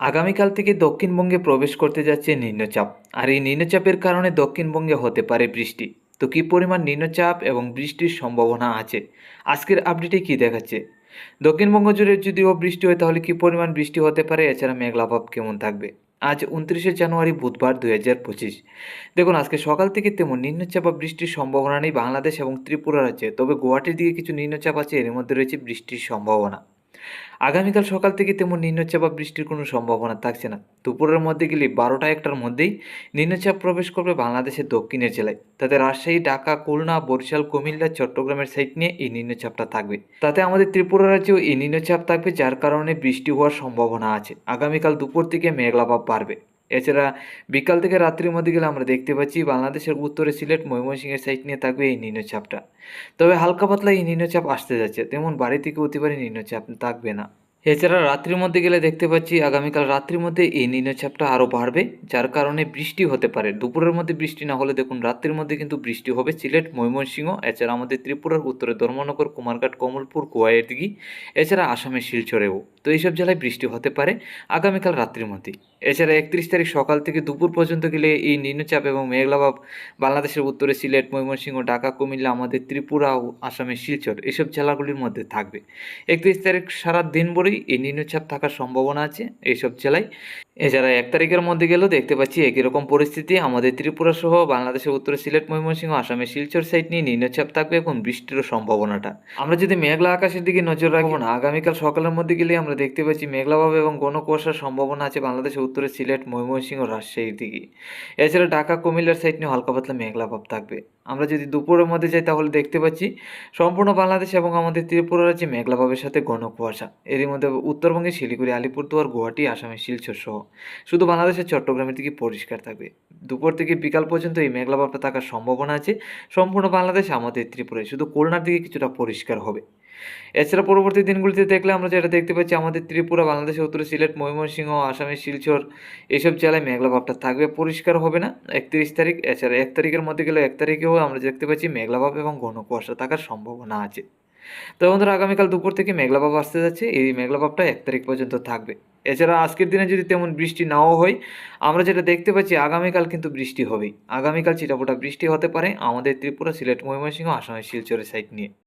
আগামীকাল থেকে দক্ষিণবঙ্গে প্রবেশ করতে যাচ্ছে নিম্নচাপ। আর এই নিম্নচাপের কারণে দক্ষিণবঙ্গে হতে পারে বৃষ্টি। তো কী পরিমাণ নিম্নচাপ এবং বৃষ্টির সম্ভাবনা আছে? আজকের আপডেটে কী দেখাচ্ছে? দক্ষিণবঙ্গ জুড়ে যদিও বৃষ্টি হয়, তাহলে কী পরিমাণ বৃষ্টি হতে পারে? এছাড়া মেঘলাভাব কেমন থাকবে? আজ উনত্রিশে জানুয়ারি বুধবার দুই হাজার পঁচিশ। দেখুন, আজকে সকাল থেকে তেমন নিম্নচাপ বা বৃষ্টির সম্ভাবনা নেই বাংলাদেশ এবং ত্রিপুরা রাজ্যে। তবে গুয়াহাটির দিকে কিছু নিম্নচাপ আছে, এর মধ্যে রয়েছে বৃষ্টির সম্ভাবনা। আগামীকাল সকাল থেকে তেমন নিম্নচাপ বা বৃষ্টির কোনো সম্ভাবনা থাকছে না। দুপুরের মধ্যে গেলে বারোটা একটার মধ্যেই নিম্নচাপ প্রবেশ করবে বাংলাদেশের দক্ষিণের জেলায়। তাতে রাজশাহী, ঢাকা, খুলনা, বরিশাল, কুমিল্লা, চট্টগ্রামের সাইড নিয়ে এই নিম্নচাপটা থাকবে। তাতে আমাদের ত্রিপুরা রাজ্যেও এই নিম্নচাপ থাকবে, যার কারণে বৃষ্টি হওয়ার সম্ভাবনা আছে। আগামীকাল দুপুর থেকে মেঘলাভাব বাড়বে। এছাড়া বিকাল থেকে রাত্রির মধ্যে গেলে আমরা দেখতে পাচ্ছি বাংলাদেশের উত্তরে সিলেট, ময়মনসিংহের সাইড নিয়ে থাকবে এই নিম্নচাপটা। তবে হালকা পাতলা এই নিম্নচাপ আসতে যাচ্ছে, তেমন বাড়ি থেকে অতিবারে নিম্নচাপ থাকবে না। এছাড়া রাত্রির মধ্যে গেলে দেখতে পাচ্ছি আগামীকাল রাত্রির মধ্যে এই নিম্নচাপটা আরও বাড়বে, যার কারণে বৃষ্টি হতে পারে। দুপুরের মধ্যে বৃষ্টি না হলে দেখুন, রাত্রির মধ্যে কিন্তু বৃষ্টি হবে। সিলেট, ময়মনসিংহ, এছাড়া আমাদের ত্রিপুরার, উত্তরে ধর্মনগর, কুমারঘাট, কমলপুর কোয়াইয়ের দিকে এছাড়া আসামের শিলচরেও। তো এইসব জেলায় বৃষ্টি হতে পারে আগামীকাল রাত্রির মধ্যেই এছাড়া একত্রিশ তারিখ সকাল থেকে দুপুর পর্যন্ত গেলে এই নিম্নচাপ এবং মেঘলাভাব বাংলাদেশের উত্তরে সিলেট, ময়মনসিংহ, ঢাকা, কুমিল্লা, আমাদের ত্রিপুরা ও আসামের শিলচর, এসব জেলাগুলির মধ্যে থাকবে। একত্রিশ তারিখ সারা দিন ভরেই এই নিম্নচাপ থাকার সম্ভাবনা আছে এইসব জেলায়। এছাড়া এক তারিখের মধ্যে গেলেও দেখতে পাচ্ছি একই রকম পরিস্থিতি। আমাদের ত্রিপুরা সহ বাংলাদেশের উত্তরে সিলেট ময়মনসিংহ আসামের শিলচর সাইড নিয়ে নিম্নচাপ থাকবে এবং বৃষ্টিরও সম্ভাবনাটা। আমরা যদি মেঘলা আকাশের দিকে নজর রাখব না। আগামীকাল সকালের মধ্যে গেলে আমরা দেখতে পাচ্ছি মেঘলাভাবে এবং ঘন কুয়াশার সম্ভাবনা আছে বাংলাদেশের উত্তরে সিলেট ময়মনসিংহ রাজশাহীর দিকে। এছাড়া ঢাকা কুমিল্লার সাইড নিয়ে হালকা পাতলা মেঘলাভাব থাকবে। আমরা যদি দুপুরের মধ্যে যাই তাহলে দেখতে পাচ্ছি সম্পূর্ণ বাংলাদেশ এবং আমাদের ত্রিপুরা রাজ্যে মেঘলাভাবের সাথে ঘন কুয়াশা। এরই মধ্যে উত্তরবঙ্গে শিলিগুড়ি আলিপুরদুয়ার গুয়াহাটি আসামের শিলচর সহ। শুধু বাংলাদেশের চট্টগ্রামের দিকে পরিষ্কার থাকবে। দুপুর থেকে বিকাল পর্যন্ত এই মেঘলা মেঘলাভাবটা থাকার সম্ভাবনা আছে। সম্পূর্ণ বাংলাদেশ আমাদের ত্রিপুরায়, শুধু খুলনার দিকে কিছুটা পরিষ্কার হবে। এছাড়া পরবর্তী দিনগুলিতে দেখলে আমরা যেটা দেখতে পাচ্ছি, আমাদের ত্রিপুরা, বাংলাদেশের উত্তরে সিলেট, ময়মনসিংহ, আসামের শিলচর এইসব জেলায় মেঘলা মেঘলাভাবটা থাকবে। পরিষ্কার হবে না, একত্রিশ তারিখ, এছাড়া এক তারিখের মধ্যে গেলে এক তারিখেও আমরা দেখতে পাচ্ছি মেঘলা মেঘলাভাব এবং ঘন কুয়াশা থাকার সম্ভাবনা আছে। তো বন্ধুরা, আগামীকাল দুপুর থেকে মেঘলাভাব আসতে যাচ্ছে। এই মেঘলাভাবটা এক তারিখ পর্যন্ত থাকবে। এছাড়া আজকের দিনে যদি তেমন বৃষ্টি নাও হয়, আমরা যেটা দেখতে পাচ্ছি, আগামীকাল কিন্তু বৃষ্টি হবেই। আগামীকাল চিটাপোটা বৃষ্টি হতে পারে আমাদের ত্রিপুরা, সিলেট, ময়মনসিংহ, আসামের শিলচরের সাইড নিয়ে।